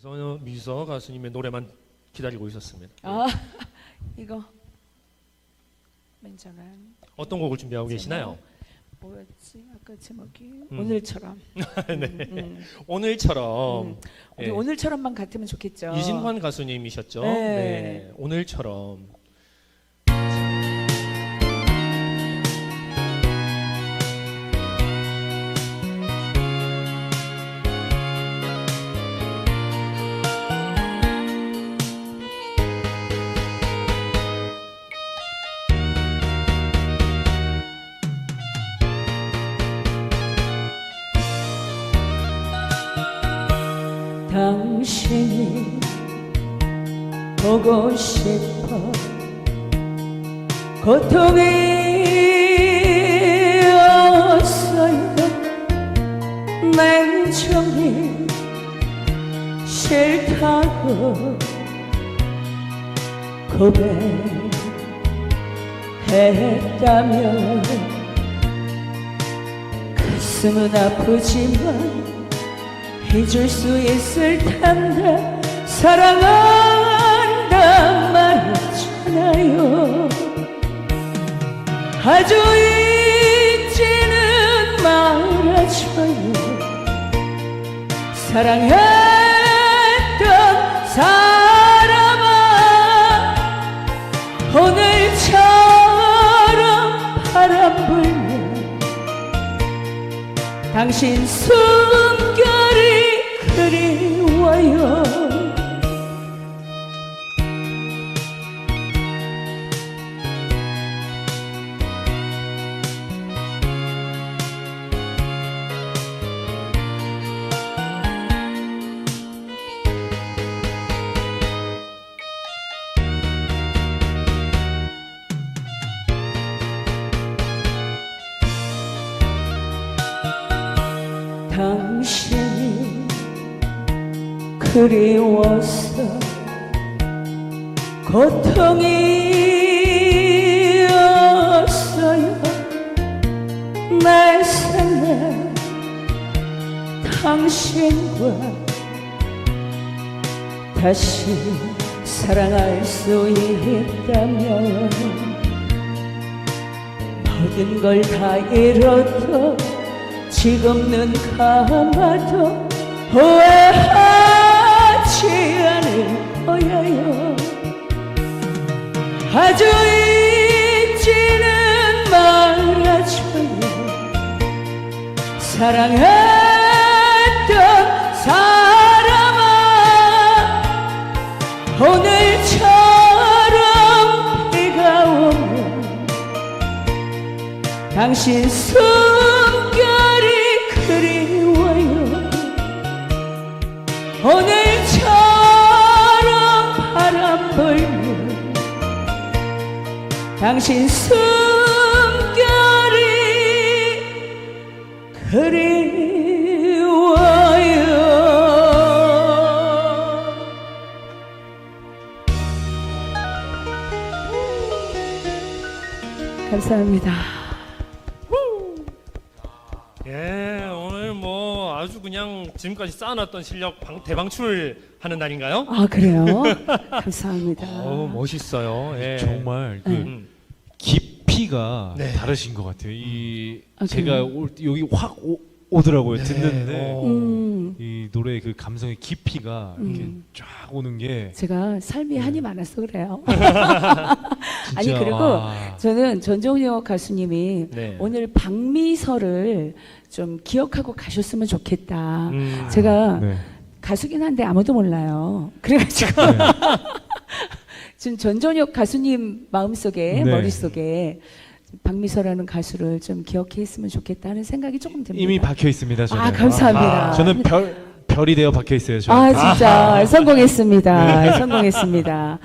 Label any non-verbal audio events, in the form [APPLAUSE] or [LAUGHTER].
미서, 미서 가수님의 노래만 기다리고 있었습니다. 아 [LAUGHS] 이거 맨정한 어떤 곡을 준비하고 계시나요? 뭐였지 아까 제목이 음. 오늘처럼 [LAUGHS] 네. 음, 음. 오늘처럼 음. 우리 예. 오늘처럼만 같으면 좋겠죠. 이진환 가수님이셨죠? 네. 네. 오늘처럼 당신이 보고 싶어. 고통이 없어요. 냉정히 싫다고 고백했다면 가슴은 아프지만 잊을 수 있을 텐데 사랑한다 말했잖아요? 아주 잊지는 말아줘요. 사랑했던 사람아 오늘처럼 바람 불면 당신 숨결 당신이 그리워서 고통이 없어요. 내 생에 당신과 다시 사랑할 수 있다면 모든 걸 다 잃어도 지금 눈 감아도 후회하지 않을 거예요. 아주 잊지는 말아줘요 사랑했던 사람아 오늘처럼 비가 오면 당신 숨결 오늘처럼 바람 불면 당신 숨결이 그리워요 감사합니다. 아주 그냥 지금까지 쌓아놨던 실력 방, 대방출 하는 날인가요? 아 그래요? [LAUGHS] 감사합니다. 어 멋있어요. 예. 정말 그 네. 음. 깊이가 네. 다르신 것 같아요. 이 아, 제가 그래요? 올, 여기 확 오, 더라고요 네. 듣는데 어. 음, 이 노래의 그 감성의 깊이가 이렇게 음. 쫙 오는 게 제가 삶이 한이 많아서 그래요. [LAUGHS] 진짜 아니, 그리고 와. 저는 전종혁 가수님이 네. 오늘 박미서를 좀 기억하고 가셨으면 좋겠다. 음. 제가 네. 가수긴 한데 아무도 몰라요. 그래가지고 네. [LAUGHS] 지금 전종혁 가수님 마음속에 네. 머릿속에 박미서라는 가수를 좀 기억했으면 좋겠다는 생각이 조금 듭니다. 이미 박혀 있습니다. 저는. 아 감사합니다. 저는 별 별이 되어 박혀 있어요. 저는. 아 진짜 성공했습니다. 성공했습니다.